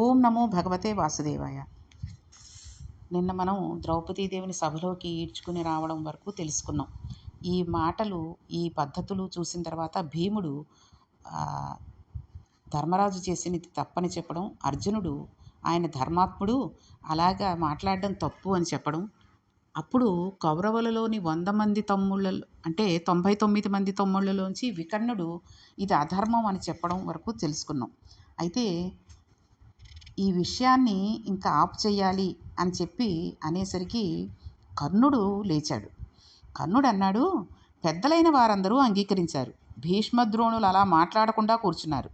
ఓం నమో భగవతే వాసుదేవాయ. నిన్న మనం ద్రౌపదీదేవిని సభలోకి ఈడ్చుకుని రావడం వరకు తెలుసుకున్నాం. ఈ మాటలు ఈ పద్ధతులు చూసిన తర్వాత భీముడు ధర్మరాజు చేసినది తప్పని చెప్పడం అర్జునుడు ఆయన ధర్మాత్ముడు అలాగా మాట్లాడడం తప్పు అని చెప్పడం అప్పుడు కౌరవులలోని వంద మంది తమ్ముళ్ళ అంటే తొంభై తొమ్మిది మంది తమ్ముళ్ళలోంచి వికర్ణుడు ఇది అధర్మం అని చెప్పడం వరకు తెలుసుకున్నాం. అయితే ఈ విషయాన్ని ఇంకా ఆపు చేయాలి అని చెప్పి అనేసరికి కర్ణుడు లేచాడు. కర్ణుడు అన్నాడు పెద్దలైన వారందరూ అంగీకరించారు. భీష్మద్రోణులు అలా మాట్లాడకుండా కూర్చున్నారు.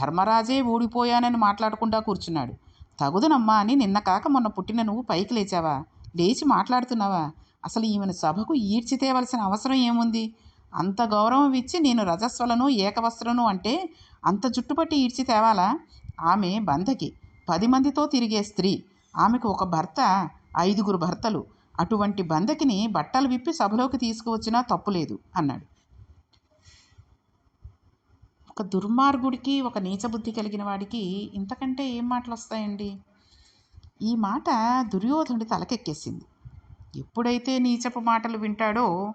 ధర్మరాజే ఓడిపోయానని మాట్లాడకుండా కూర్చున్నాడు. తగుదనమ్మా అని నిన్న కాక మొన్న పుట్టిన నువ్వు పైకి లేచావా? లేచి మాట్లాడుతున్నావా? అసలు ఈమెను సభకు ఈడ్చి తేవలసిన అవసరం ఏముంది? అంత గౌరవం ఇచ్చి నేను రజస్వలను ఏకవస్త్రను అంటే అంత జుట్టుపట్టి ఈడ్చి తేవాలా? ఆమె బంధకి పది మందితో తిరిగే స్త్రీ. ఆమెకు ఒక భర్త ఐదుగురు భర్తలు. అటువంటి బంధకిని బట్టలు విప్పి సభలోకి తీసుకువచ్చినా తప్పులేదు అన్నాడు. ఒక దుర్మార్గుడికి ఒక నీచబుద్ధి కలిగిన వాడికి ఇంతకంటే ఏం మాటలు వస్తాయండి ఈ మాట దుర్యోధనుడి తలకెక్కేసింది. ఎప్పుడైతే నీచపు మాటలు వింటాడో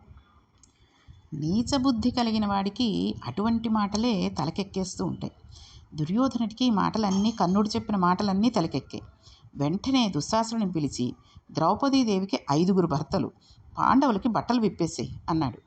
నీచబుద్ధి కలిగిన వాడికి అటువంటి మాటలే తలకెక్కేస్తూ ఉంటాయి. దుర్యోధనుడికి ఈ మాటలన్నీ కన్నుడు చెప్పిన మాటలన్నీ తలకెక్కాయి వెంటనే దుశ్శాసుని పిలిచి ద్రౌపదీదేవికి ఐదుగురు భర్తలు పాండవులకి బట్టలు విప్పేసేయి అన్నాడు.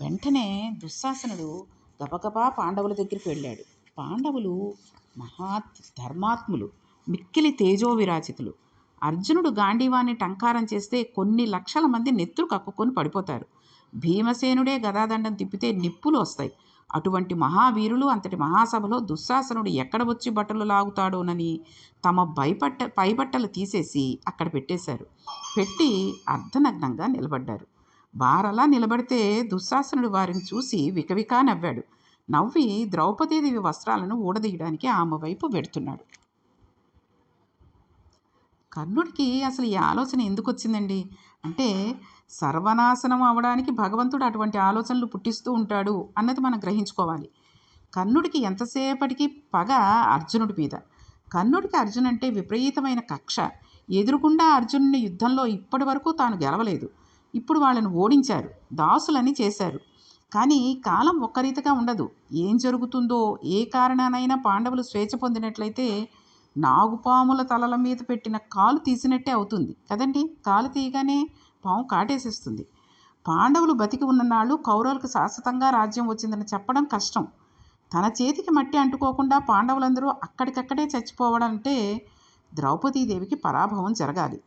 వెంటనే దుశ్శాసనుడు గబగబా పాండవుల దగ్గరికి వెళ్ళాడు. పాండవులు మహాత్ ధర్మాత్ములు మిక్కిలి తేజో విరాజితులు అర్జునుడు గాంధీవాన్ని టంకారం చేస్తే కొన్ని లక్షల మంది నెత్తురు కక్కుకొని పడిపోతారు. భీమసేనుడే గదాదండం తిప్పితే నిప్పులు వస్తాయి. అటువంటి మహావీరులు అంతటి మహాసభలో దుశ్శాసనుడు ఎక్కడ వచ్చి బట్టలు లాగుతాడోనని తమ భయపట్ట పైబట్టలు తీసేసి అక్కడ పెట్టేశారు. పెట్టి అర్ధనగ్నంగా నిలబడ్డారు. వారలా నిలబడితే దుశ్శాసనుడు వారిని చూసి వికవికా నవ్వాడు. నవ్వి ద్రౌపదీదేవి వస్త్రాలను ఊడదీయడానికి ఆమె వైపు వెడుతున్నాడు. కర్ణుడికి అసలు ఈ ఆలోచన ఎందుకు వచ్చిందండి అంటే సర్వనాశనం అవడానికి భగవంతుడు అటువంటి ఆలోచనలు పుట్టిస్తూ ఉంటాడు అన్నది మనం గ్రహించుకోవాలి. కర్ణుడికి ఎంతసేపటికి పగ అర్జునుడి మీద. కర్ణుడికి అర్జున్ అంటే విపరీతమైన కక్ష. ఎదురుకుండా అర్జునుని యుద్ధంలో ఇప్పటి వరకు తాను గెలవలేదు. ఇప్పుడు వాళ్ళని ఓడించారు. దాసులని చేశారు. కానీ కాలం ఒక్క రీతిగా ఉండదు. ఏం జరుగుతుందో ఏ కారణానైనా పాండవులు స్వేచ్ఛ పొందినట్లయితే నాగుపాముల తలల మీద పెట్టిన కాలు తీసినట్టే అవుతుంది. కదండి? కాలు తీయగానే పాము కాటేసేస్తుంది. పాండవులు బతికి ఉన్ననాళ్ళు కౌరవులకు శాశ్వతంగా రాజ్యం వచ్చిందని చెప్పడం కష్టం. తన చేతికి మట్టి అంటుకోకుండా పాండవులందరూ అక్కడికక్కడే చచ్చిపోవడం అంటే ద్రౌపదీదేవికి పరాభవం జరగాలి.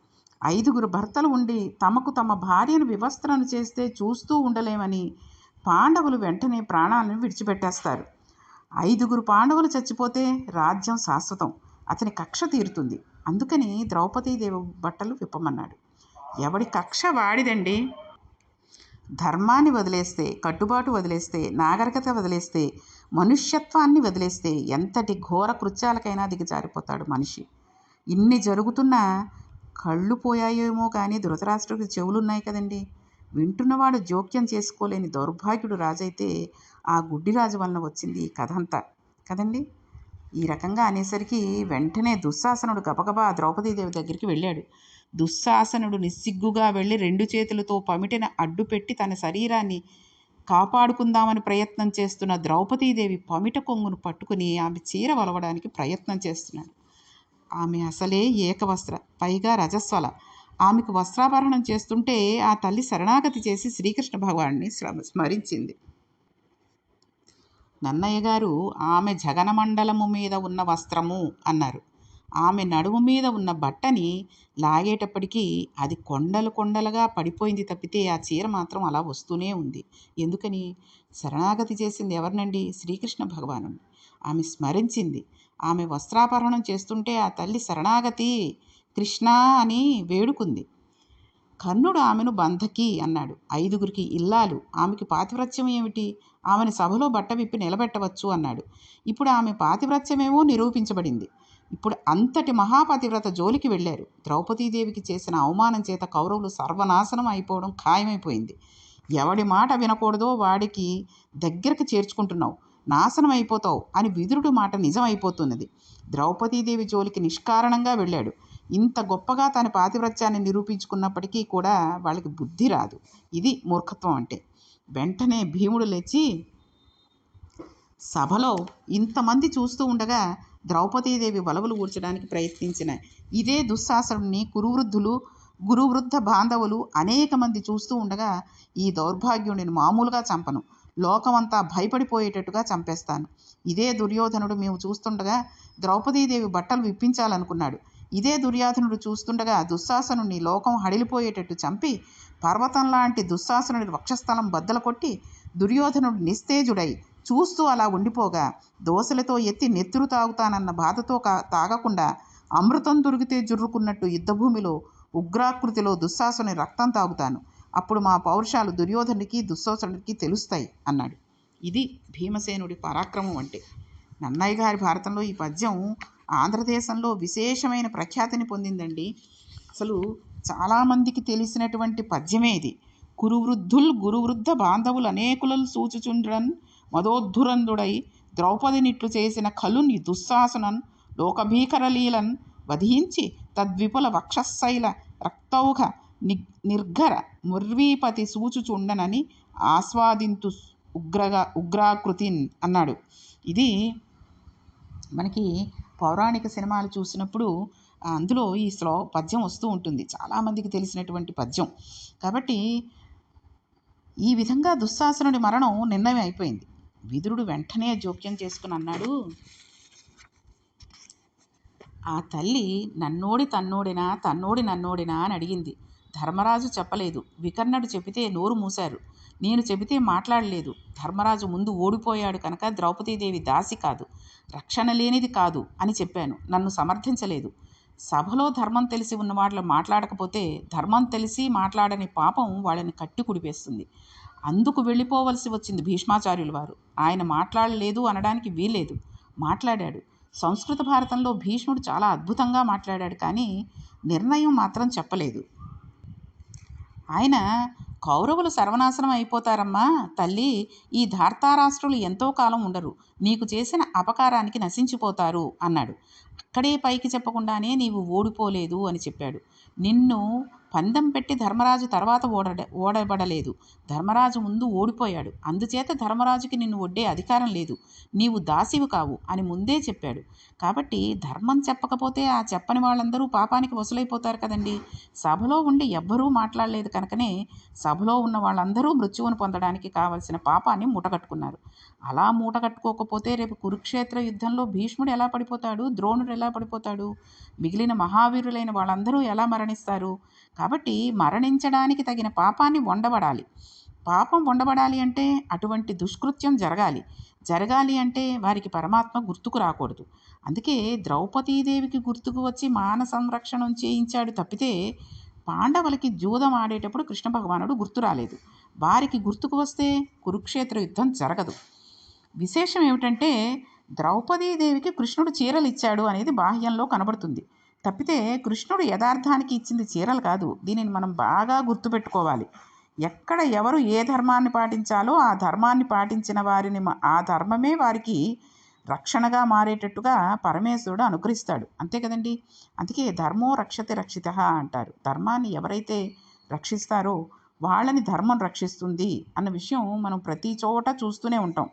ఐదుగురు భర్తలు ఉండి తమకు తమ భార్యను వివస్త్రను చేస్తే చూస్తూ ఉండలేమని పాండవులు వెంటనే ప్రాణాలను విడిచిపెట్టేస్తారు. ఐదుగురు పాండవులు చచ్చిపోతే రాజ్యం శాశ్వతం. అతని కక్ష తీరుతుంది. అందుకని ద్రౌపదీదేవి బట్టలు విప్పమన్నాడు. ఎవడి కక్ష వాడిదండి? ధర్మాన్ని వదిలేస్తే కట్టుబాటు వదిలేస్తే నాగరికత వదిలేస్తే మనుష్యత్వాన్ని వదిలేస్తే ఎంతటి ఘోర కృత్యాలకైనా దిగజారిపోతాడు మనిషి. ఇన్ని జరుగుతున్నా కళ్ళు పోయాయేమో కానీ ధృతరాష్ట్రుడికి చెవులున్నాయి కదండి. వింటున్నవాడు జోక్యం చేసుకోలేని దౌర్భాగ్యుడు రాజైతే ఆ గుడ్డిరాజు వలన వచ్చింది ఈ కథ అంతా. కదండి? ఈ రకంగా అనేసరికి వెంటనే దుశ్శాసనుడు గబగబా ద్రౌపదీదేవి దగ్గరికి వెళ్ళాడు. దుశ్శాసనుడు నిస్సిగ్గుగా వెళ్ళి రెండు చేతులతో పమిటను అడ్డుపెట్టి తన శరీరాన్ని కాపాడుకుందామని ప్రయత్నం చేస్తున్న ద్రౌపదీదేవి పమిట కొంగును పట్టుకుని ఆమె చీర వలవడానికి ప్రయత్నం చేస్తున్నాడు. ఆమె అసలే ఏకవస్త్ర పైగా రజస్వల. ఆమెకు వస్త్రాభరణం చేస్తుంటే ఆ తల్లి శరణాగతి చేసి శ్రీకృష్ణ భగవాన్ని స్మరించింది. నన్నయ్య గారు ఆమె జగనమండలము మీద ఉన్న వస్త్రము అన్నారు. ఆమె నడుము మీద ఉన్న బట్టని లాగేటప్పటికీ అది కొండలు కొండలుగా పడిపోయింది తప్పితే ఆ చీర మాత్రం అలా వస్తూనే ఉంది. ఎందుకని? శరణాగతి చేసింది ఎవరినండి? శ్రీకృష్ణ భగవాను ఆమె స్మరించింది. ఆమె వస్త్రాపహరణం చేస్తుంటే ఆ తల్లి శరణాగతి కృష్ణ అని వేడుకుంది. కర్ణుడు ఆమెను బంధకి అన్నాడు. ఐదుగురికి ఇల్లాలు. ఆమెకి పాతివ్రత్యం ఏమిటి? ఆమెను సభలో బట్ట విప్పి నిలబెట్టవచ్చు అన్నాడు. ఇప్పుడు ఆమె పాతివ్రత్యమేమో నిరూపించబడింది. ఇప్పుడు అంతటి మహాపతివ్రత జోలికి వెళ్ళారు. ద్రౌపదీదేవికి చేసిన అవమానం చేత కౌరవులు సర్వనాశనం అయిపోవడం ఖాయమైపోయింది. ఎవడి మాట వినకూడదో వాడికి దగ్గరకు చేర్చుకుంటున్నావు. నాశనం అయిపోతావు అని విదురుడు మాట నిజమైపోతున్నది. ద్రౌపదీదేవి జోలికి నిష్కారణంగా వెళ్ళాడు. ఇంత గొప్పగా తన పాతివ్రత్యాన్ని నిరూపించుకున్నప్పటికీ కూడా వాళ్ళకి బుద్ధి రాదు. ఇది మూర్ఖత్వం అంటే. వెంటనే భీముడు లేచి సభలో ఇంతమంది చూస్తూ ఉండగా ద్రౌపదీదేవి వలవలు ఊడ్చడానికి ప్రయత్నించిన ఇదే దుశ్శాసనుడిని కురువృద్ధులు గురువృద్ధ బాంధవులు అనేక మంది చూస్తూ ఉండగా ఈ దౌర్భాగ్యుడిని మామూలుగా చంపను. లోకమంతా భయపడిపోయేటట్టుగా చంపేస్తాను. ఇదే దుర్యోధనుడు మేము చూస్తుండగా ద్రౌపదీదేవి బట్టలు విప్పించాలనుకున్నాడు. ఇదే దుర్యోధనుడు చూస్తుండగా దుశ్శాసనుని లోకం హడిలిపోయేటట్టు చంపి పర్వతం లాంటి దుశ్శాసనుడి వక్షస్థలం బద్దలు కొట్టి దుర్యోధనుడు నిస్తేజుడై చూస్తూ అలా ఉండిపోగా దోశలతో ఎత్తి నెత్తురు తాగుతానన్న బాధతో కా తాగకుండా అమృతం దొరికితే జుర్రుకున్నట్టు యుద్ధభూమిలో ఉగ్రాకృతిలో దుశ్శాసుని రక్తం తాగుతాను. అప్పుడు మా పౌరుషాలు దుర్యోధనుడికి దుశ్శాసనుడికి తెలుస్తాయి అన్నాడు. ఇది భీమసేనుడి పరాక్రమం అంటే. నన్నయ్య గారి భారతంలో ఈ పద్యం ఆంధ్రదేశంలో విశేషమైన ప్రఖ్యాతిని పొందిందండి. అసలు చాలామందికి తెలిసినటువంటి పద్యమే ఇది. కురువృద్ధుల్ గురువృద్ధ బాంధవులు అనేకులను సూచుచుండ్రన్ మదోద్ధురంధుడై ద్రౌపదినిట్లు చేసిన కలుని దుశ్శాసనన్ లోకభీకరలీలన్ వధించి తద్విపుల వక్షశైల రక్తౌఘ ని నిర్ఘర ముర్వీపతి సూచుచుండనని ఆస్వాదింతు ఉగ్రగా ఉగ్రాకృతిన్ అన్నాడు. ఇది మనకి పౌరాణిక సినిమాలు చూసినప్పుడు అందులో ఈ శ్లో పద్యం వస్తూ ఉంటుంది. చాలామందికి తెలిసినటువంటి పద్యం. కాబట్టి ఈ విధంగా దుశ్శాసనుడి మరణం నిర్ణయం అయిపోయింది. విదురుడు వెంటనే జోక్యం చేసుకుని అన్నాడు ఆ తల్లి నన్నోడి తన్నోడినా తన్నోడి నన్నోడినా అని అడిగింది. ధర్మరాజు చెప్పలేదు. వికర్ణుడు చెబితే నోరు మూశారు. నేను చెబితే మాట్లాడలేదు. ధర్మరాజు ముందు ఓడిపోయాడు కనుక ద్రౌపదీదేవి దాసి కాదు. రక్షణ లేనిది కాదు అని చెప్పాను. నన్ను సమర్థించలేదు. సభలో ధర్మం తెలిసి ఉన్న వాళ్ళు మాట్లాడకపోతే ధర్మం తెలిసి మాట్లాడని పాపం వాళ్ళని కట్టి కుడిపేస్తుంది. అందుకు వెళ్ళిపోవలసి వచ్చింది భీష్మాచార్యుల వారు. ఆయన మాట్లాడలేదు అనడానికి వీలేదు మాట్లాడాడు. సంస్కృత భారతంలో భీష్ముడు చాలా అద్భుతంగా మాట్లాడాడు కానీ నిర్ణయం మాత్రం చెప్పలేదు. ఆయన కౌరవులు సర్వనాశనం అయిపోతారమ్మా. తల్లి ఈ ధార్తారాష్ట్రులు ఎంతో కాలం ఉండరు. నీకు చేసిన అపకారానికి నశించిపోతారు అన్నాడు. అక్కడే పైకి చెప్పకుండానే నీవు ఓడిపోలేదు అని చెప్పాడు. నిన్ను పందెం పెట్టి ధర్మరాజు తర్వాత ఓడ ఓడబడలేదు. ధర్మరాజు ముందు ఓడిపోయాడు. అందుచేత ధర్మరాజుకి నిన్ను ఒడ్డే అధికారం లేదు. నీవు దాసివి కావు అని ముందే చెప్పాడు. కాబట్టి ధర్మం చెప్పకపోతే ఆ చెప్పని వాళ్ళందరూ పాపానికి వసూలైపోతారు కదండి. సభలో ఉండి ఎవ్వరూ మాట్లాడలేదు కనుకనే సభలో ఉన్న వాళ్ళందరూ మృత్యువును పొందడానికి కావలసిన పాపాన్ని మూటగట్టుకున్నారు. అలా మూటగట్టుకోకపోతే రేపు కురుక్షేత్ర యుద్ధంలో భీష్ముడు ఎలా పడిపోతాడు? ద్రోణుడు ఎలా పడిపోతాడు? మిగిలిన మహావీరులైన వాళ్ళందరూ ఎలా మరణిస్తారు. కాబట్టి మరణించడానికి తగిన పాపాన్ని వండబడాలి. పాపం వండబడాలి అంటే అటువంటి దుష్కృత్యం జరగాలి. జరగాలి అంటే వారికి పరమాత్మ గుర్తుకు రాకూడదు. అందుకే ద్రౌపదీదేవికి గుర్తుకు వచ్చి మాన సంరక్షణం చేయించాడు తప్పితే పాండవులకి జూదం ఆడేటప్పుడు కృష్ణ భగవానుడు గుర్తు రాలేదు. వారికి గుర్తుకు వస్తే కురుక్షేత్ర యుద్ధం జరగదు. విశేషం ఏమిటంటే ద్రౌపదీదేవికి కృష్ణుడు చీరలు ఇచ్చాడు అనేది బాహ్యంలో కనబడుతుంది. తప్పితే కృష్ణుడు యథార్థానికి ఇచ్చింది చీరలు కాదు. దీనిని మనం బాగా గుర్తుపెట్టుకోవాలి. ఎక్కడ ఎవరు ఏ ధర్మాన్ని పాటించాలో ఆ ధర్మాన్ని పాటించిన వారిని ఆ ధర్మమే వారికి రక్షణగా మారేటట్టుగా పరమేశ్వరుడు అనుగ్రహిస్తాడు. అంతే కదండి? అందుకే ధర్మో రక్షతి రక్షిత అంటారు. ధర్మాన్ని ఎవరైతే రక్షిస్తారో వాళ్ళని ధర్మం రక్షిస్తుంది అన్న విషయం మనం ప్రతి చోట చూస్తూనే ఉంటాం.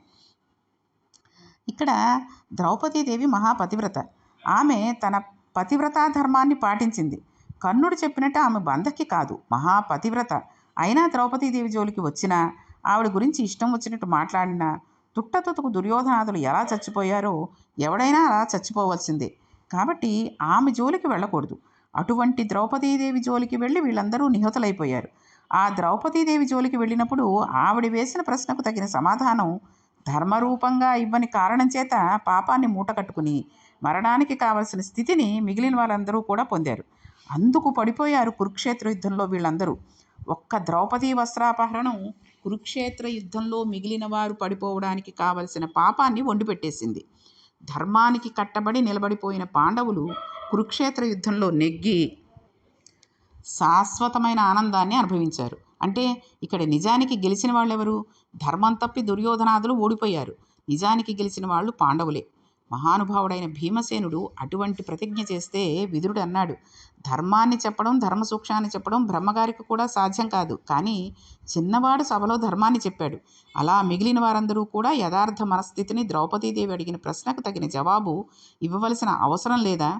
ఇక్కడ ద్రౌపదీదేవి మహాపతివ్రత. ఆమె తన పతివ్రతా ధర్మాన్ని పాటించింది. కర్ణుడు చెప్పినట్టు ఆమె బంధకి కాదు మహాపతివ్రత. అయినా ద్రౌపదీదేవి జోలికి వచ్చినా ఆవిడ గురించి ఇష్టం వచ్చినట్టు మాట్లాడినా తుట్టతుతుకు దుర్యోధనాదులు ఎలా చచ్చిపోయారో ఎవడైనా అలా చచ్చిపోవలసిందే. కాబట్టి ఆమె జోలికి వెళ్ళకూడదు. అటువంటి ద్రౌపదీదేవి జోలికి వెళ్ళి వీళ్ళందరూ నిహతులైపోయారు. ఆ ద్రౌపదీదేవి జోలికి వెళ్ళినప్పుడు ఆవిడ వేసిన ప్రశ్నకు తగిన సమాధానం ధర్మరూపంగా ఇవ్వని కారణం చేత పాపాన్ని మూటకట్టుకుని మరణానికి కావలసిన స్థితిని మిగిలిన వాళ్ళందరూ కూడా పొందారు. అందుకు పడిపోయారు కురుక్షేత్ర యుద్ధంలో వీళ్ళందరూ. ఒక్క ద్రౌపది వస్త్రాపహరణం కురుక్షేత్ర యుద్ధంలో మిగిలిన వారు పడిపోవడానికి కావలసిన పాపాన్ని వండిపెట్టేసింది ధర్మానికి కట్టబడి నిలబడిపోయిన పాండవులు కురుక్షేత్ర యుద్ధంలో నెగ్గి శాశ్వతమైన ఆనందాన్ని అనుభవించారు. అంటే ఇక్కడ నిజానికి గెలిచిన వాళ్ళెవరు? ధర్మం తప్పి దుర్యోధనాదులు ఓడిపోయారు. నిజానికి గెలిచిన వాళ్ళు పాండవులే. మహానుభావుడైన భీమసేనుడు అటువంటి ప్రతిజ్ఞ చేస్తే విదురుడు అన్నాడు. ధర్మాన్ని చెప్పడం ధర్మ సూక్ష్మాన్ని చెప్పడం బ్రహ్మగారికి కూడా సాధ్యం కాదు. కానీ చిన్నవాడు సభలో ధర్మాన్ని చెప్పాడు. అలా మిగిలిన వారందరూ కూడా యథార్థ మనస్థితిని ద్రౌపదీదేవి అడిగిన ప్రశ్నకు తగిన జవాబు ఇవ్వవలసిన అవసరం లేదా?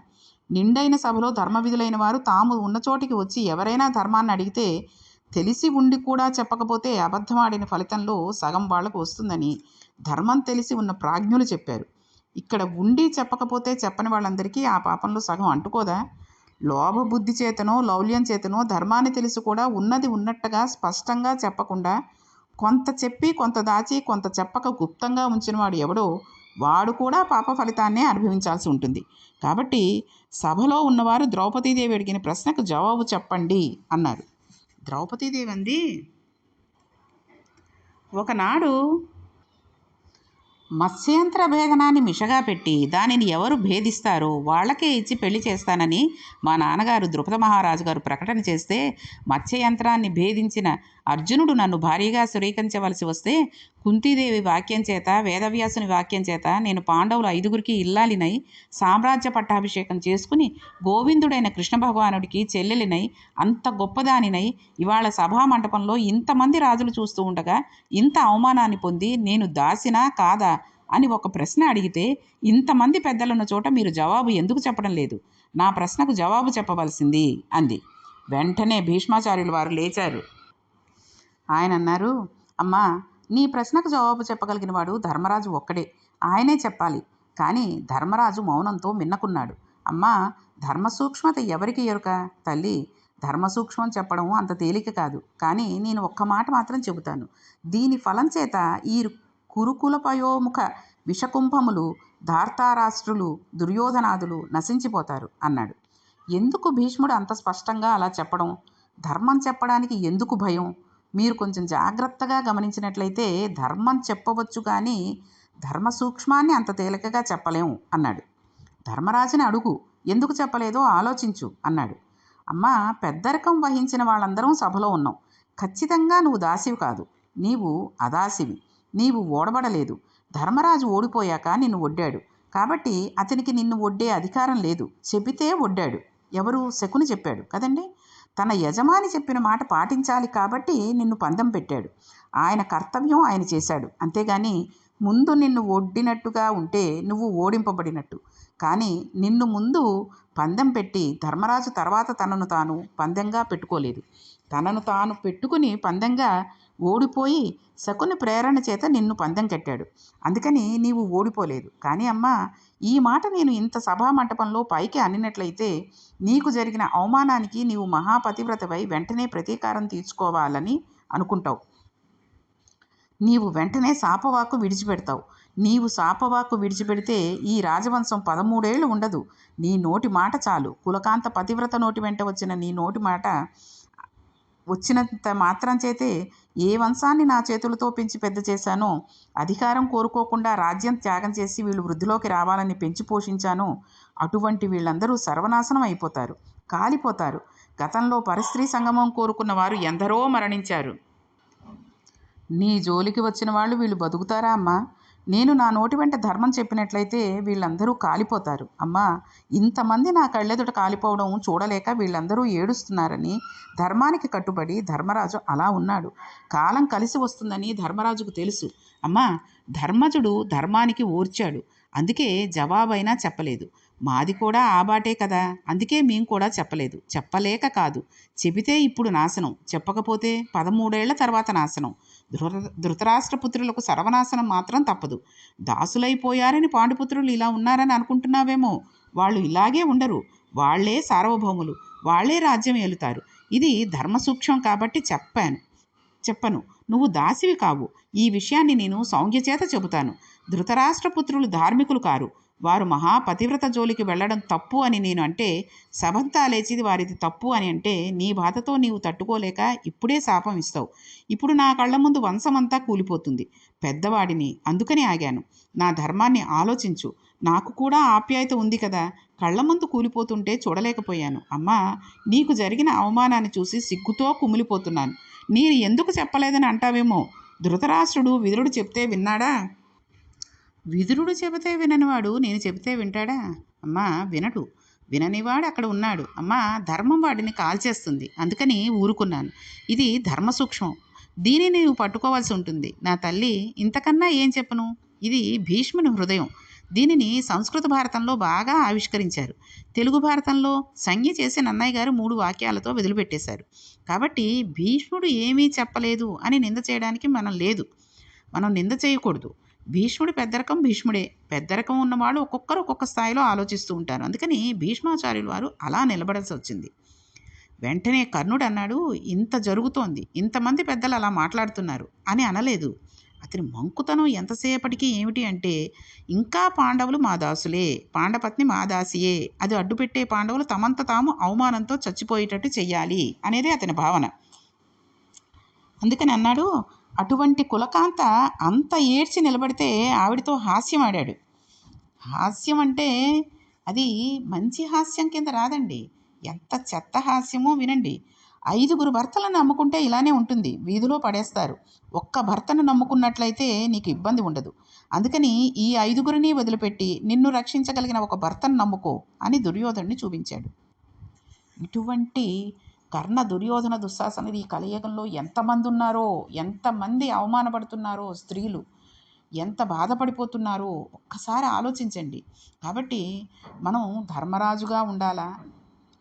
నిండైన సభలో ధర్మ విధులైన వారు తాము ఉన్న చోటికి వచ్చి ఎవరైనా ధర్మాన్ని అడిగితే తెలిసి ఉండి కూడా చెప్పకపోతే అబద్ధమాడిన ఫలితంలో సగం వాళ్ళకు వస్తుందని ధర్మం తెలిసి ఉన్న ప్రాజ్ఞులు చెప్పారు. ఇక్కడ ఉండి చెప్పకపోతే చెప్పని వాళ్ళందరికీ ఆ పాపంలో సగం అంటుకోదా? లోభ బుద్ధి చేతనో లౌల్యం చేతనో ధర్మాన్ని తెలిసి కూడా ఉన్నది ఉన్నట్టుగా స్పష్టంగా చెప్పకుండా కొంత చెప్పి కొంత దాచి కొంత చెప్పక గుప్తంగా ఉంచినవాడు ఎవడో వాడు కూడా పాప ఫలితాన్నే అనుభవించాల్సి ఉంటుంది. కాబట్టి సభలో ఉన్నవారు ద్రౌపదీదేవి అడిగిన ప్రశ్నకు జవాబు చెప్పండి అన్నారు. ద్రౌపదీదేవి అంది ఒకనాడు మత్స్యంత్ర భేదనాన్ని మిషగా పెట్టి దానిని ఎవరు భేదిస్తారో వాళ్ళకే ఇచ్చి పెళ్ళి చేస్తానని మా నాన్నగారు ద్రుపద మహారాజు గారు ప్రకటన చేస్తే మత్స్యయంత్రాన్ని భేదించిన అర్జునుడు నన్ను భారీగా స్వీకరించవలసి వస్తే కుంతీదేవి వాక్యం చేత వేదవ్యాసుని వాక్యం చేత నేను పాండవులు ఐదుగురికి ఇల్లాలినై సామ్రాజ్య పట్టాభిషేకం చేసుకుని గోవిందుడైన కృష్ణ భగవానుడికి చెల్లెలినై అంత గొప్పదానినై ఇవాళ సభా మంటపంలో ఇంతమంది రాజులు చూస్తూ ఉండగా ఇంత అవమానాన్ని పొంది నేను దాసినా కాదా అని ఒక ప్రశ్న అడిగితే ఇంతమంది పెద్దలున్న చోట మీరు జవాబు ఎందుకు చెప్పడం లేదు? నా ప్రశ్నకు జవాబు చెప్పవలసింది అంది. వెంటనే భీష్మాచార్యులు వారు లేచారు. ఆయన అన్నారు అమ్మా నీ ప్రశ్నకు జవాబు చెప్పగలిగిన వాడు ధర్మరాజు ఒక్కడే. ఆయనే చెప్పాలి. కానీ ధర్మరాజు మౌనంతో మిన్నకున్నాడు. అమ్మా ధర్మసూక్ష్మత ఎవరికి ఎరుక? తల్లి ధర్మసూక్ష్మం చెప్పడం అంత తేలిక కాదు. కానీ నేను ఒక్క మాట మాత్రం చెబుతాను. దీని ఫలం చేత ఈ కురుకులపయోముఖ విషకుంభములు ధార్తారాష్ట్రులు దుర్యోధనాదులు నశించిపోతారు అన్నాడు. ఎందుకు భీష్ముడు అంత స్పష్టంగా అలా చెప్పడం? ధర్మం చెప్పడానికి ఎందుకు భయం? మీరు కొంచెం జాగ్రత్తగా గమనించినట్లయితే ధర్మం చెప్పవచ్చు కానీ ధర్మ సూక్ష్మాన్ని అంత తేలికగా చెప్పలేము అన్నాడు. ధర్మరాజుని అడుగు ఎందుకు చెప్పలేదో ఆలోచించు అన్నాడు. అమ్మా పెద్దరికం వహించిన వాళ్ళందరం సభలో ఉన్నాం. ఖచ్చితంగా నువ్వు దాసివి కాదు. నీవు అదాసివి. నీవు ఓడబడలేదు. ధర్మరాజు ఓడిపోయాక నిన్ను ఒడ్డాడు కాబట్టి అతనికి నిన్ను ఒడ్డే అధికారం లేదు. చెబితే ఒడ్డాడు ఎవరు? శకుని చెప్పాడు కదండి? తన యజమాని చెప్పిన మాట పాటించాలి కాబట్టి నిన్ను పందెం పెట్టాడు. ఆయన కర్తవ్యం ఆయన చేశాడు. అంతేగాని ముందు నిన్ను ఒడ్డినట్టుగా ఉంటే నువ్వు ఓడింపబడినట్టు. కానీ నిన్ను ముందు పందెం పెట్టి ధర్మరాజు తర్వాత తనను తాను పందెంగా పెట్టుకోలేదు. తనను తాను పెట్టుకుని పందెంగా ఓడిపోయి శకుని ప్రేరణ చేత నిన్ను పందెం కట్టాడు. అందుకని నీవు ఓడిపోలేదు. కానీ అమ్మా ఈ మాట నేను ఇంత సభా మంటపంలో పైకి అనినట్లయితే నీకు జరిగిన అవమానానికి నీవు మహాపతివ్రతవై వెంటనే ప్రతీకారం తీర్చుకోవాలని అనుకుంటావు. నీవు వెంటనే శాపవాకు విడిచిపెడతావు. నీవు శాపవాకు విడిచిపెడితే ఈ రాజవంశం పదమూడేళ్ళు ఉండదు. నీ నోటి మాట చాలు. కులకాంత పతివ్రత నోటి వెంట వచ్చిన నీ నోటి మాట వచ్చినంత మాత్రం చేతే ఏ వంశాన్ని నా చేతులతో పెంచి పెద్ద చేశానో అధికారం కోరుకోకుండా రాజ్యం త్యాగం చేసి వీళ్ళు వృద్ధిలోకి రావాలని పెంచి పోషించానో అటువంటి వీళ్ళందరూ సర్వనాశనం అయిపోతారు కాలిపోతారు. గతంలో పరిస్త్రీ సంగమం కోరుకున్న వారు ఎందరో మరణించారు. నీ జోలికి వచ్చిన వాళ్ళు వీళ్ళు బతుకుతారా అమ్మా? నేను నా నోటి వెంట ధర్మం చెప్పినట్లయితే వీళ్ళందరూ కాలిపోతారు. అమ్మా ఇంతమంది నా కళ్ళెదుట కాలిపోవడం చూడలేక వీళ్ళందరూ ఏడుస్తున్నారని ధర్మానికి కట్టుబడి ధర్మరాజు అలా ఉన్నాడు. కాలం కలిసి వస్తుందని ధర్మరాజుకు తెలుసు. అమ్మా ధర్మజుడు ధర్మానికి ఓర్చాడు అందుకే జవాబైనా చెప్పలేదు. మాది కూడా ఆ బాటే కదా. అందుకే మేము కూడా చెప్పలేదు. చెప్పలేక కాదు. చెబితే ఇప్పుడు నాశనం. చెప్పకపోతే పదమూడేళ్ళ తర్వాత నాశనం. ధృత ధృతరాష్ట్రపుత్రులకు సర్వనాశనం మాత్రం తప్పదు. దాసులైపోయారని పాండుపుత్రులు ఇలా ఉన్నారని అనుకుంటున్నావేమో? వాళ్ళు ఇలాగే ఉండరు. వాళ్ళే సార్వభౌములు. వాళ్ళే రాజ్యం ఏలుతారు. ఇది ధర్మసూక్ష్మం కాబట్టి చెప్పాను. చెప్పను. నువ్వు దాసివి కావు. ఈ విషయాన్ని నేను సౌంగ్యచేత చెబుతాను. ధృతరాష్ట్రపుత్రులు ధార్మికులు కారు. వారు మహాపతివ్రత జోలికి వెళ్ళడం తప్పు అని నేను అంటే సభంతా లేచిది వారిది తప్పు అని అంటే నీ బాధతో నీవు తట్టుకోలేక ఇప్పుడే శాపం ఇస్తావు. ఇప్పుడు నా కళ్ళ ముందు వంశమంతా కూలిపోతుంది. పెద్దవాడిని అందుకని ఆగాను. నా ధర్మాన్ని ఆలోచించు. నాకు కూడా ఆప్యాయత ఉంది కదా. కళ్ళ ముందు కూలిపోతుంటే చూడలేకపోయాను. అమ్మా నీకు జరిగిన అవమానాన్ని చూసి సిగ్గుతో కుమిలిపోతున్నాను. నేను ఎందుకు చెప్పలేదని అంటావేమో? ధృతరాష్ట్రుడు విదురుడు చెప్తే విన్నాడా? విదురుడు చెబితే విననివాడు నేను చెబితే వింటాడా? అమ్మా వినడు. విననివాడు అక్కడ ఉన్నాడు. అమ్మా ధర్మం వాడిని కాల్చేస్తుంది. అందుకని ఊరుకున్నాను. ఇది ధర్మ సూక్ష్మం దీనిని నువ్వు పట్టుకోవాల్సి ఉంటుంది. నా తల్లి ఇంతకన్నా ఏం చెప్పను? ఇది భీష్ముని హృదయం. దీనిని సంస్కృత భారతంలో బాగా ఆవిష్కరించారు. తెలుగు భారతంలో సంజ్ఞ చేసి నన్నయ్య గారు మూడు వాక్యాలతో వదిలిపెట్టేశారు. కాబట్టి భీష్ముడు ఏమీ చెప్పలేదు అని నింద చేయడానికి మనం లేదు. మనం నింద చేయకూడదు. భీష్ముడు పెద్దరకం భీష్ముడే. పెద్దరకం ఉన్నవాళ్ళు ఒక్కొక్కరు ఒక్కొక్క స్థాయిలో ఆలోచిస్తూ ఉంటారు. అందుకని భీష్మాచార్యులు వారు అలా నిలబడాల్సి వచ్చింది. వెంటనే కర్ణుడు అన్నాడు ఇంత జరుగుతోంది. ఇంతమంది పెద్దలు అలా మాట్లాడుతున్నారు. అని అనలేదు. అతని మంకుతనం ఎంతసేపటికి ఏమిటి అంటే ఇంకా పాండవులు మా దాసులే. పాండపత్ని మా దాసియే. అది అడ్డుపెట్టే పాండవులు తమంత తాము అవమానంతో చచ్చిపోయేటట్టు చెయ్యాలి. అనేది అతని భావన. అందుకని అన్నాడు అటువంటి కులకాంత అంత ఏడ్చి నిలబడితే ఆవిడతో హాస్యం ఆడాడు. హాస్యం అంటే అది మంచి హాస్యం కింద రాదండి. ఎంత చెత్త హాస్యమో వినండి. ఐదుగురు భర్తలను నమ్ముకుంటే ఇలానే ఉంటుంది. వీధిలో పడేస్తారు. ఒక్క భర్తను నమ్ముకున్నట్లయితే నీకు ఇబ్బంది ఉండదు. అందుకని ఈ ఐదుగురిని వదిలిపెట్టి నిన్ను రక్షించగలిగిన ఒక భర్తను నమ్ముకో అని దుర్యోధన్ని చూపించాడు. ఇటువంటి కర్ణ దుర్యోధన దుశ్శాసనది ఈ కలియుగంలో ఎంతమంది ఉన్నారో ఎంతమంది అవమానపడుతున్నారో స్త్రీలు ఎంత బాధపడిపోతున్నారో ఒక్కసారి ఆలోచించండి. కాబట్టి మనం ధర్మరాజుగా ఉండాలా?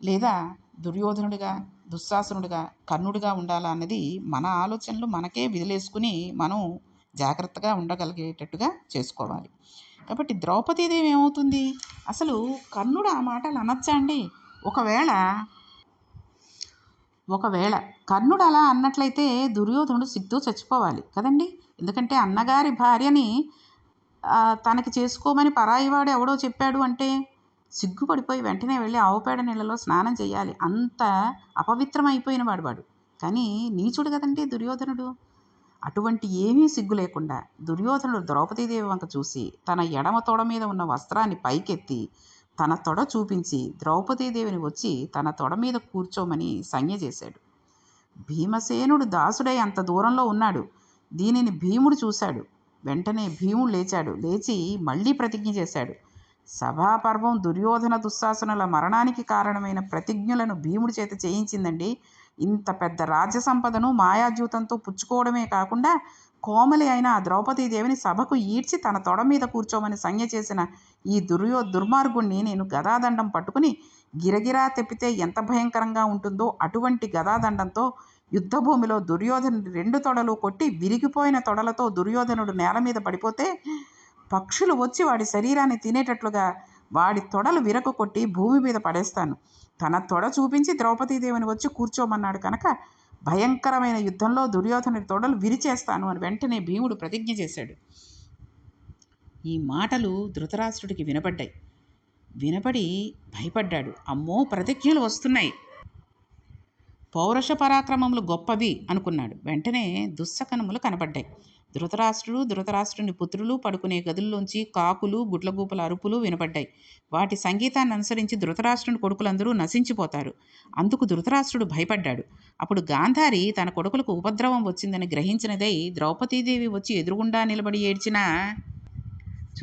లేదా దుర్యోధనుడిగా దుశ్శాసనుడిగా కర్ణుడిగా ఉండాలా అన్నది మన ఆలోచనలు మనకే విదిలేసుకుని మనం జాగ్రత్తగా ఉండగలిగేటట్టుగా చేసుకోవాలి. కాబట్టి ద్రౌపదీదేవి ఏమవుతుంది? అసలు కర్ణుడు ఆ మాటలు అనొచ్చా అండి? ఒకవేళ ఒకవేళ కర్ణుడు అలా అన్నట్లయితే దుర్యోధనుడు సిగ్గు చచ్చిపోవాలి కదండి? ఎందుకంటే అన్నగారి భార్యని తనకి చేసుకోమని పరాయివాడు ఎవడో చెప్పాడు అంటే సిగ్గుపడిపోయి వెంటనే వెళ్ళి ఆవుపేడ నీళ్ళలో స్నానం చేయాలి. అంత అపవిత్రం అయిపోయిన వాడు వాడు. కానీ నీచుడు కదండి దుర్యోధనుడు. అటువంటి ఏమీ సిగ్గు లేకుండా దుర్యోధనుడు ద్రౌపదీదేవి వంక చూసి తన ఎడమ తోడ మీద ఉన్న వస్త్రాన్ని పైకెత్తి తన తొడ చూపించి ద్రౌపదీదేవిని వచ్చి తన తొడ మీద కూర్చోమని సంజ్ఞ చేశాడు. భీమసేనుడు దాసుడై అంత దూరంలో ఉన్నాడు. దీనిని భీముడు చూశాడు. వెంటనే భీముడు లేచాడు. లేచి మళ్ళీ ప్రతిజ్ఞ చేశాడు. సభాపర్వం దుర్యోధన దుశ్శాసనుల మరణానికి కారణమైన ప్రతిజ్ఞలను భీముడి చేత చేయించిందండి. ఇంత పెద్ద రాజ్య సంపదను మాయాజ్యూతంతో పుచ్చుకోవడమే కాకుండా కోమలి అయిన ఆ ద్రౌపదీదేవిని సభకు ఈడ్చి తన తొడ మీద కూర్చోమని సంజ్ఞ చేసిన ఈ దుర్యో దుర్మార్గుణ్ణి నేను గదాదండం పట్టుకుని గిరగిరా తెప్పితే ఎంత భయంకరంగా ఉంటుందో అటువంటి గదాదండంతో యుద్ధభూమిలో దుర్యోధనుడి రెండు తొడలు కొట్టి విరిగిపోయిన తొడలతో దుర్యోధనుడు నేల మీద పడిపోతే పక్షులు వచ్చి వాడి శరీరాన్ని తినేటట్లుగా వాడి తొడలు విరకు కొట్టి భూమి మీద పడేస్తాను. తన తొడ చూపించి ద్రౌపదీదేవిని వచ్చి కూర్చోమన్నాడు కనుక భయంకరమైన యుద్ధంలో దుర్యోధనుడి తొడలు విరిచేస్తాను అని వెంటనే భీముడు ప్రతిజ్ఞ చేశాడు. ఈ మాటలు ధృతరాష్ట్రుడికి వినపడ్డాయి. వినపడి భయపడ్డాడు. అమ్మో ప్రతిజ్ఞలు వస్తున్నాయి. పౌరుష పరాక్రమములు గొప్పవి అనుకున్నాడు. వెంటనే దుస్సకనములు కనబడ్డాయి ధృతరాష్ట్రుడు ధృతరాష్ట్రుని పుత్రులు పడుకునే గదుల్లోంచి కాకులు గుడ్లగూపల అరుపులు వినపడ్డాయి. వాటి సంగీతాన్ని అనుసరించి ధృతరాష్ట్రుని కొడుకులందరూ నశించిపోతారు. అందుకు ధృతరాష్ట్రుడు భయపడ్డాడు. అప్పుడు గాంధారి తన కొడుకులకు ఉపద్రవం వచ్చిందని గ్రహించినదై ద్రౌపదీదేవి వచ్చి ఎదురుగుండా నిలబడి ఏడ్చినా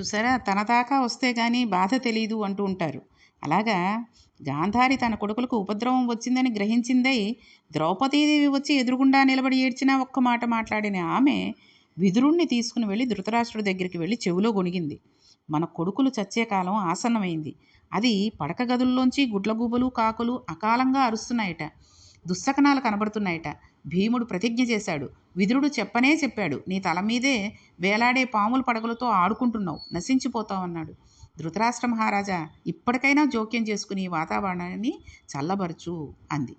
చూసారా తన దాకా వస్తే కానీ బాధ తెలియదు అంటూ ఉంటారు. అలాగా గాంధారి తన కొడుకులకు ఉపద్రవం వచ్చిందని గ్రహించిందై ద్రౌపదీదేవి వచ్చి ఎదురుగుండా నిలబడి ఏడ్చినా ఒక్క మాట మాట్లాడిన ఆమె విదురుణ్ణి తీసుకుని వెళ్ళి ధృతరాష్ట్రుడి దగ్గరికి వెళ్ళి చెవిలో గొణిగింది. మన కొడుకులు చచ్చే కాలం ఆసన్నమైంది. అది పడక గదుల్లోంచి గుడ్లగూబలు కాకులు అకాలంగా అరుస్తున్నాయట. దుస్సకనాలు కనబడుతున్నాయట. భీముడు ప్రతిజ్ఞ చేశాడు. విదురుడు చెప్పనే చెప్పాడు. నీ తల మీదే వేలాడే పాముల పడగలతో ఆడుకుంటున్నావు. నశించిపోతావన్నాడు. ధృతరాష్ట్ర మహారాజా ఇప్పటికైనా జోక్యం చేసుకుని ఈ వాతావరణాన్ని చల్లబరచు అంది.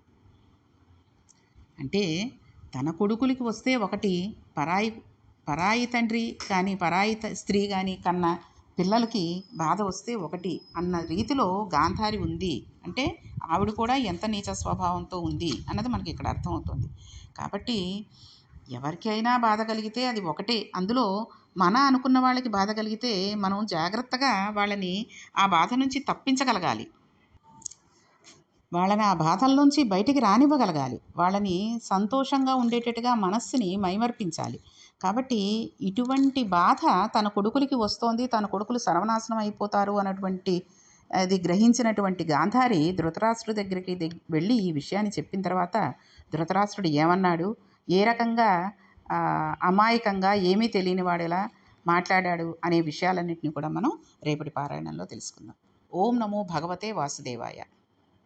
అంటే తన కొడుకులకి వస్తే ఒకటి పరాయి పరాయి తండ్రి కానీ పరాయి స్త్రీ కానీ కన్న పిల్లలకి బాధ వస్తే ఒకటి అన్న రీతిలో గాంధారి ఉంది. అంటే ఆవిడ కూడా ఎంత నీచ స్వభావంతో ఉంది అన్నది మనకి ఇక్కడ అర్థమవుతుంది. కాబట్టి ఎవరికైనా బాధ కలిగితే అది ఒకటే. అందులో మన అనుకున్న వాళ్ళకి బాధ కలిగితే మనం జాగ్రత్తగా వాళ్ళని ఆ బాధ నుంచి తప్పించగలగాలి. వాళ్ళని ఆ బాధల్లోంచి బయటికి రానివ్వగలగాలి. వాళ్ళని సంతోషంగా ఉండేటట్టుగా మనస్సుని మైమర్పించాలి. కాబట్టి ఇటువంటి బాధ తన కొడుకులకి వస్తోంది. తన కొడుకులు సర్వనాశనం అయిపోతారు అన్నటువంటి అది గ్రహించినటువంటి గాంధారి ధృతరాష్ట్రుడి దగ్గరికి వెళ్ళి ఈ విషయాన్ని చెప్పిన తర్వాత ధృతరాష్ట్రుడు ఏమన్నాడు? ఏ రకంగా అమాయకంగా ఏమీ తెలియని వాడేలా మాట్లాడాడు అనే విషయాలన్నింటినీ కూడా మనం రేపటి పారాయణంలో తెలుసుకుందాం. ఓం నమో భగవతే వాసుదేవాయ.